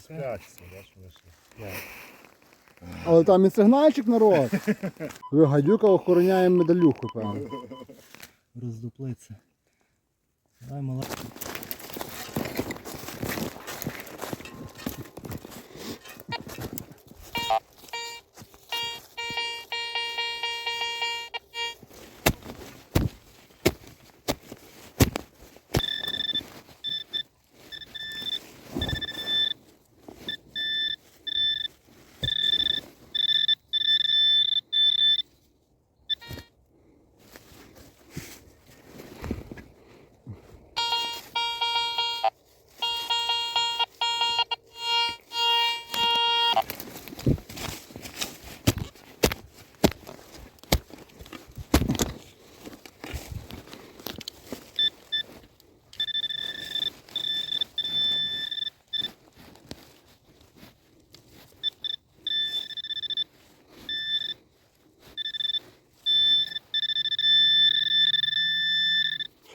Спрячеться, бачиш, вийшли. Але там і сигнальчик народ. Ви гадюка охороняє медалюху, певно. Роздуплиться. Давай, мала.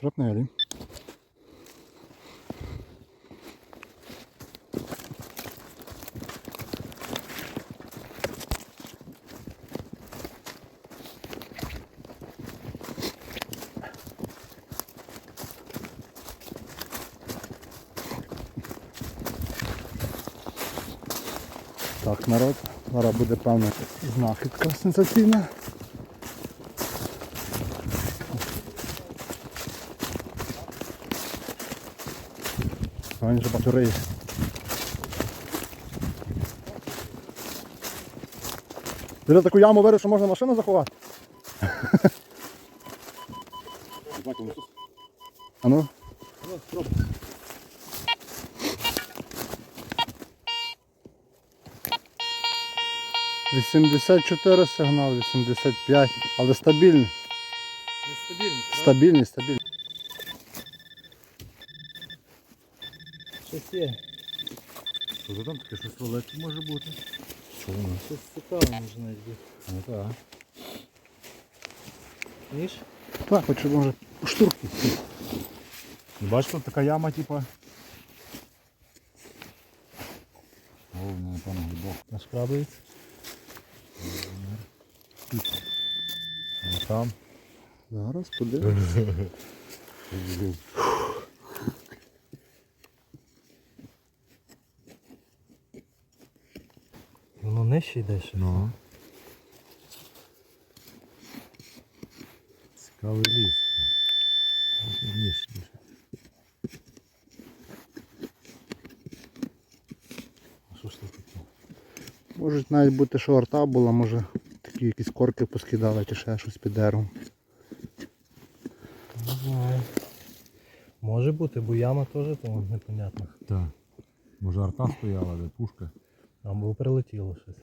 Шрапнелі. Так, народ, зараз буде певна знахідка сенсаційна. А він же батареї. На таку яму вирив, що можна машину заховати? А ну? Вісімдесят чотири сигнал, 85, але стабільний. Стабільний, стабільний. Щось є. Що то там таке щось велике може бути? Що воно? Щось цікаве може навіть бути. Ну так. Ніж? Так, хоч може штурки. Бачиш, тут така яма, типа. О, вона, напевно, глибоко. Нашкрабується. А там. Зараз подивимось. Воно нижче йде ще. Ну. Цікавий ліс. Ніж, ніж. А що ж це таке? Може навіть бути, що арта була, може такі якісь корки поскидали чи ще щось під деревом. Не знаю. Може бути, бо яма теж там непонятна. Так. Може арта стояла, де пушка. Або прилетіло щось.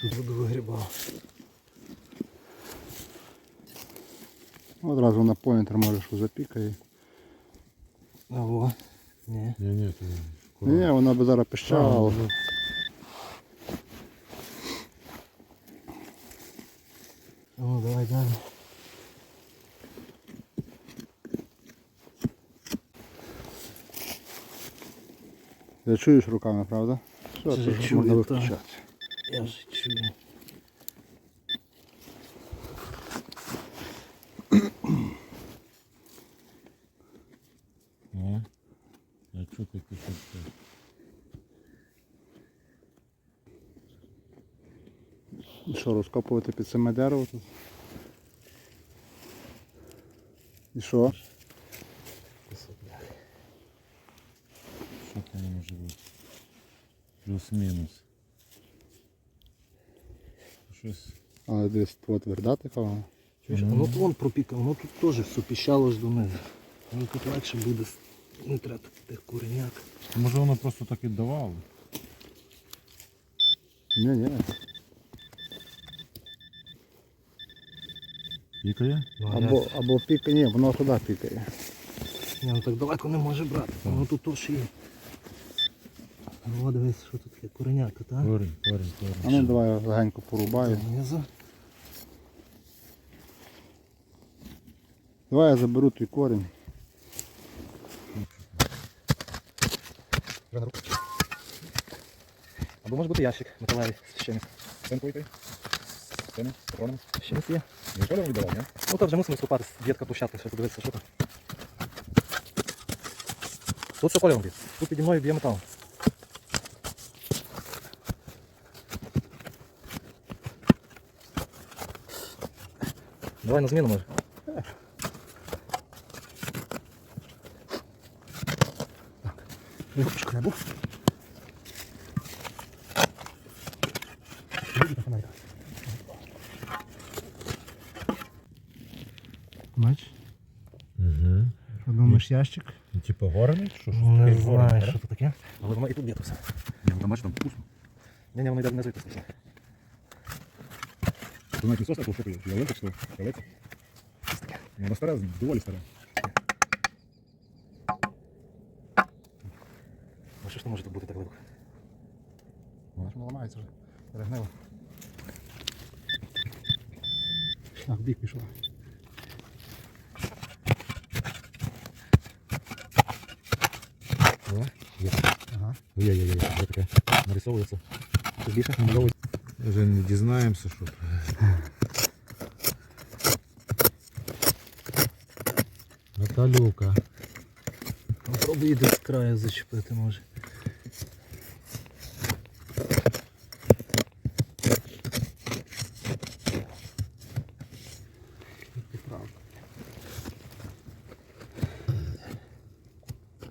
Суд вигрібав. Одразу на повітря може що запікає. А во. Ні. Ні, ні, це Ні, вона би зараз пищала. але- Ну давай далі. Ти чуєш руками, правда? Все, Це чую, можна так. виключати. Я ж чую. Я Що, розкопувати під саме дерево тут? І що? Що там може? Плюс-мінус. Щось. Але десь твоя тверда така. вона. Чуєш, воно вон пропікало, воно тут теж все піщало ж донизу. Воно тут легше буде, не треба тут тих куреняк. Може воно просто так віддавало? Ні, ні. Пікає? Ну, Або, або пікає, ні, воно туди пікає. Ні, ну так далеко не може брати. Воно тут теж є. Ну, дивись, що тут таке куреняка, так? Корінь, корінь, корінь. А ну давай я легенько порубаю. Знизу. Давай я заберу той корінь. Вже на руку. Або може бути ящик металевий з чимось. Цинковий той? Цими? Патронами? З чимось є. Не шкода віддавав, ні? Ну то вже мусимо скупати з дітка площадки, ще подивитися, що там. Тут все б'є. Тут піді мною б'є метал. Давай на зміну може. Так. Шкребу. Бач? Угу. Що думаєш, ящик? Типа горений? Що, що Не знаю, що це таке. Але воно і тут б'є то все. Ну там бачиш, там вкусно. Ні, ні, воно йде внизу і тут. Ти навіть не сосна, що ти ялинка чи що? Ялинка? Ну, Вона стара, доволі стара. Ну що ж не може тут бути так глибоко? Вона ж ламається вже. Перегнила. А, в бік пішла. О, є. Ага. Є, є, є, є. Вже таке нарисовується. Тут більше намальовують. Вже не дізнаємося, що. Наталюка. Попробуй йди з краю зачепити може.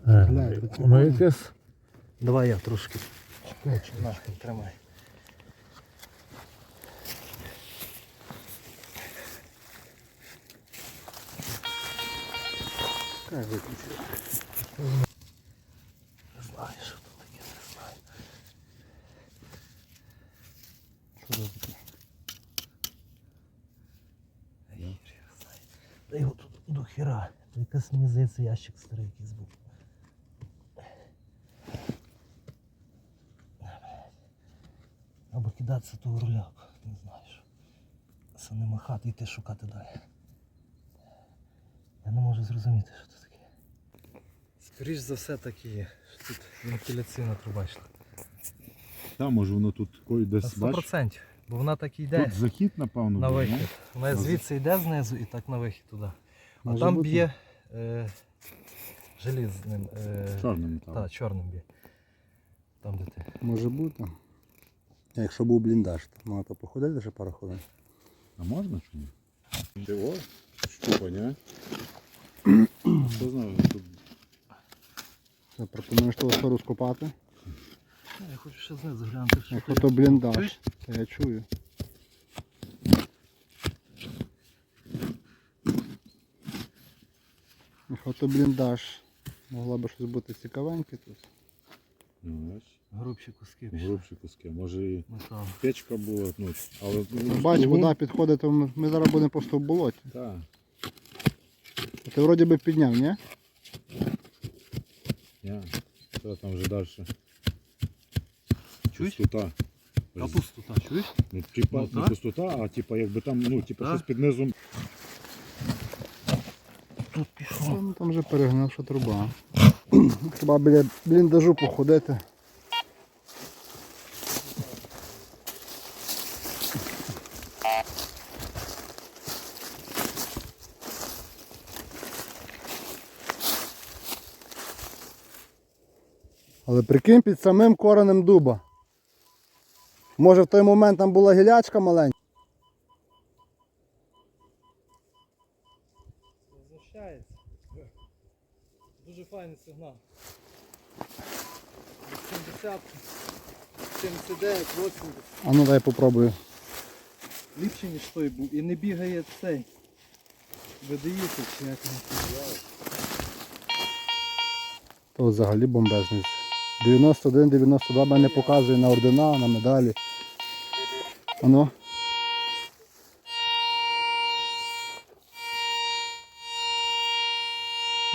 Глянь, Воно якесь. Давай я трошки. Тримай. Хай. Не знаю, що тут таке, не знаю. Що це таке? Ай, я знаю. Та його тут до хіра. То якась мені здається ящик старий якийсь був. Або кидатися того руляку, не знаю що. Це не махати, йти шукати далі. Я не можу зрозуміти, що це. Скоріш за все так і є. Що тут вентиляційна труба йшла. Там, може воно тут кой На десь 100%. Бо вона так і йде Тут захід, напевно, на був, вихід. ні? Вона На звідси йде знизу і так на вихід туди. А Може там бути. б'є е, желізним. Е, Чорним металом. Так, чорним б'є. Там де ти. Може бути. Якщо був бліндаж, то можна походити ще пару хвилин. А можна чи ні? Чого? Щупання. Хто знає, тут Що, пропонуєш того стару скопати? Я хочу ще знизу глянути. що Якщо ти- то бліндаж, то я чую. Якщо то бліндаж, могло би щось бути цікавеньке тут. ну, Грубші куски пішли. грубші куски. Може і Метал. печка була, ну, але Ну, Бач, вода підходить, то ми, ми зараз будемо просто в болоті. Так. Ти вроді би підняв, ні? Я. Що там вже далі? Чуєш? Пустота. Та пустота, чуєш? Ну, типа, Ну, не пустота, а типа якби там, ну, типа Так. щось під низом. Тут пішло. Там вже перегнивша труба. Треба біля бліндажу походити. Але прикинь під самим коренем дуба. Може в той момент там була гілячка маленька. Возвращається. Дуже файний сигнал. 70, 79, 80. А ну дай попробую. Ліпше, ніж той був. І не бігає цей. Видається, чи як він називає. То взагалі бомбезний. 91-92 мене показує на ордена, на медалі. Ано.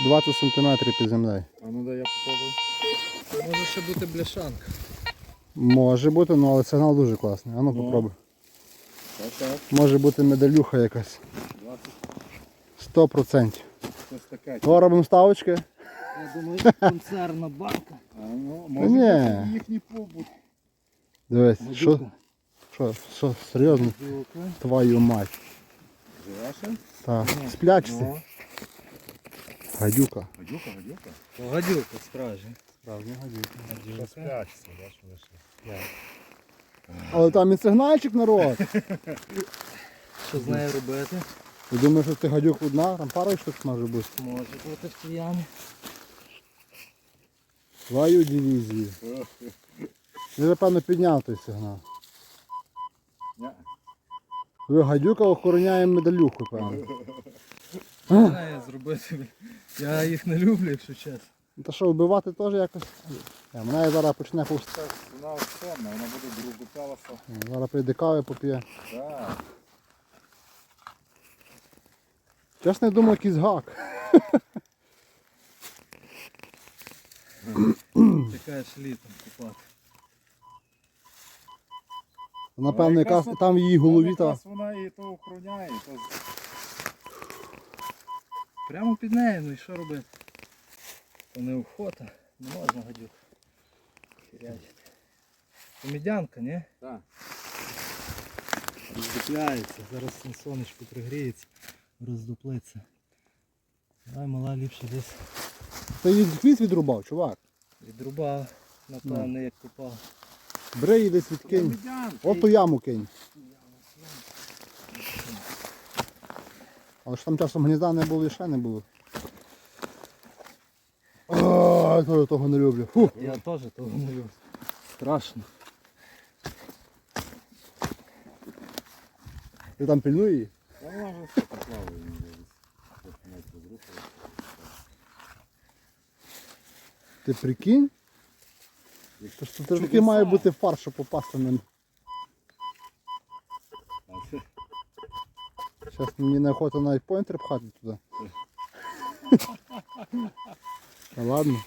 Двадцять сантиметрів під землею. А ну дай я попробую. Може ще бути бляшанка. Може бути, ну але сигнал дуже класний. Ану Ну. попробуй. Так, так. Може бути медалюха якась. 20. Сто процентів. Щось таке. То робимо ставочки. Я думаю, концерна банка. А, ну, ні. може бути їхній побут. Дивись, що, Гадюка. що, що, серйозно? Гадюка. Твою мать. Живе ще? Так, сплячці. Ну, Гадюка. Гадюка, гадюка. то гадюка справжня. Справжня гадюка. Що Гадюка. спрячься, бачиш, вони ще. Але там і сигнальчик народ. Що з нею робити? Ти думаєш, що ти гадюк одна, там пара штук може бути. Може бути в цій ямі. Твою дивізію. Він вже певно підняв той сигнал. Ви гадюка охороняє медалюху, певно. Що зробити? Я їх не люблю, якщо чесно. Ну, Та що, вбивати теж якось. Е, Вона зараз почне повсти. Вона сонна, вона буде другу паласа. Зараз прийде кави поп'є. Так. Чесно, я думав, якийсь гак. Чекаєш літом купати. Напевно, Ну, якраз там в її голові та. Якраз вона і то охороняє, то Прямо під нею, ну і що робити? То не охота, не можна гадюк. Хірячити. То медянка, ні? Так. Роздупляється, зараз на сонечку пригріється, роздуплиться. Давай мала ліпше десь Ти її хвіст відрубав, чувак. відрубав, напевне, як купав. Бери її десь відкинь. Медянки. От ту яму кинь. Але ж там часом гнізда не було і ще не було. То я того не люблю. Фу. Я теж того не люблю. Страшно. Ти там пильнуй її. Та вона вже все поплаває, мені здається. Трохи навіть розрухала. Ти прикинь? То ж тут таки має бути фар, щоб попасти на. Зараз мені неохота навіть поінтер пхати туди. Та ладно.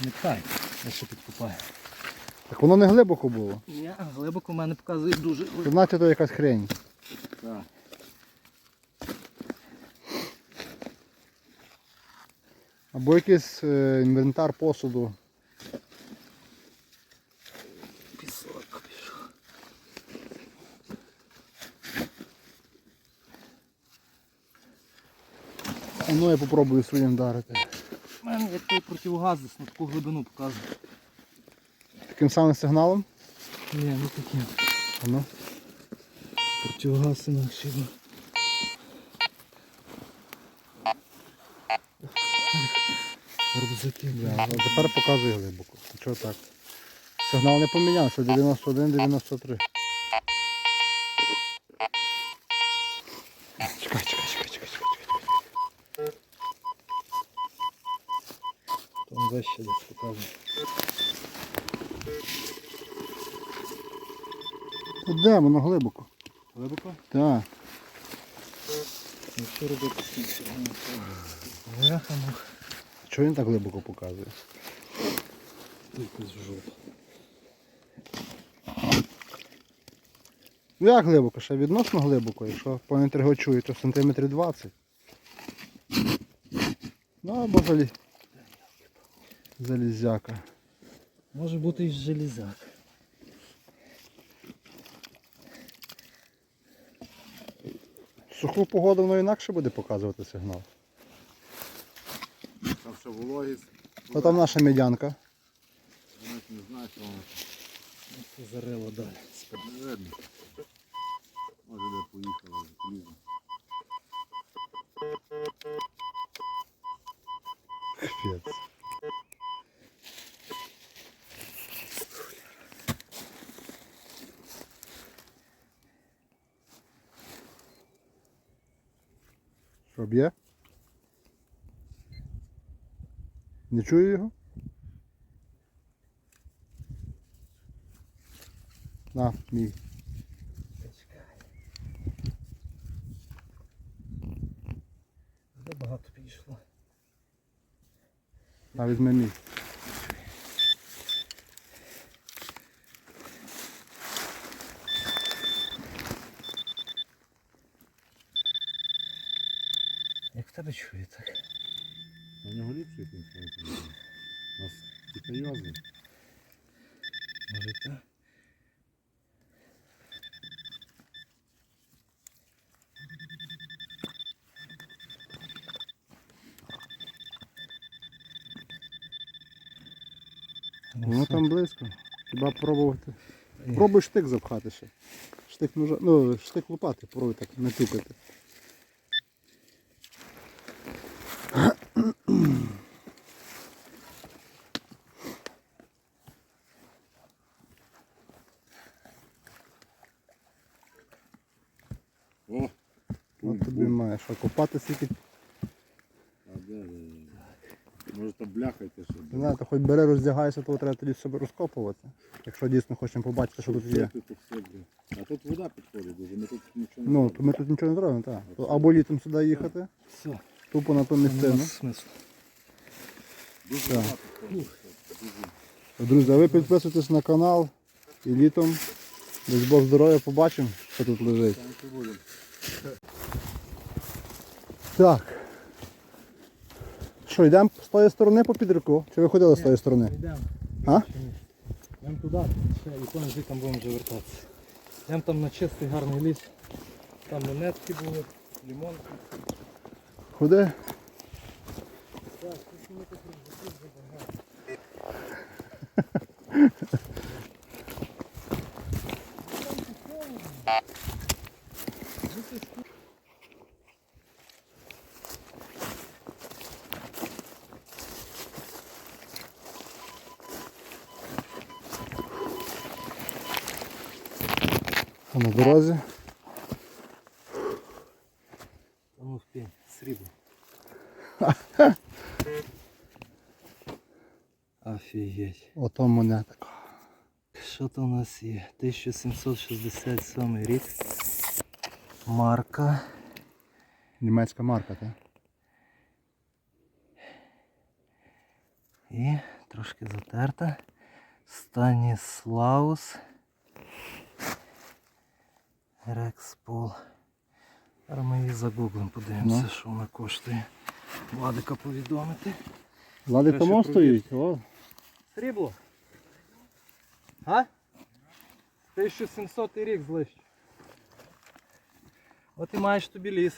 Не пхай, я ще підкупаю. Так воно не глибоко було. Ні, глибоко в мене показує дуже Це Значить то якась хрень. так. Або якийсь е, інвентар посуду. пісок пішов. А ну я попробую своїм вдарити. У мене як той противогаз на таку глибину показує. Таким самим сигналом. Ні, не таким. А ну. Противогаз інакше. Рюкзаки, бля. а тепер показує глибоко. Чого так? Сигнал не помінявся, 91-93. Чекай, чекай, чекай, чекай, чекай, чекай. Там вище десь показує. Де воно глибоко? Глибоко? Так. Ну що робити з цим? Бляха, ну. Чого він так глибоко показує? Ну як глибоко? Ще відносно глибоко, якщо по інтергочую, то сантиметрів 20. Ну або залі... залізяка. Може бути і железяк. Суху погоду воно інакше буде показувати сигнал. Там ще вологість. Ну там наша медянка. Не знає, що вона Це зарило далі. не видно. Може де поїхала, полізла. Капець. Що б'є? Не чую його? На, мій. Де багато підійшло. На, візьми мій. Як в тебе чує так? У нього ліпший інструмент. У нас китайози. Може так? Воно там близько. Хіба пробувати. Пробуй штик запхати ще. Штик ножа. Ну, штик лопати, пробуй так, не О! От тобі маєш. А копати скільки, А де, де, де? Може то бляхайте, що не знаю, то хоч бери, роздягайся, то треба тоді себе розкопувати. Якщо дійсно хочемо побачити, що тут є. А тут вода підходить дуже, ми тут нічого не Ну, то ми тут нічого не зробимо, так. То Або літом сюди їхати, Все, тупо на ту місцину. Дуже багато ходить. Друзі, а ви підписуйтесь на канал і літом, десь Бог здоров'я, побачимо, що тут лежить. Там. Так. Що, йдемо з тої сторони по підрику? Чи ви ходили з тої сторони? Йдемо. А? Йдемо туди, ще і потім звідти будемо вже вертатися. Йдемо там на чистий гарний ліс. Там монетки були, лімонки. Ходи. А на дорозі. Ну впінь, срібло. Офігеть. Ото монетка. Що то у нас є? 1767 рік. Марка. Німецька марка, так? І трошки затерта. Станіслаус. Рекспол. Зараз ми її загуглимо, подивимося, Ну. що вона коштує. Владика повідомити. Владика мов стоїть. О, Срібло. А? 1700 рік злищ. От і маєш тобі ліс.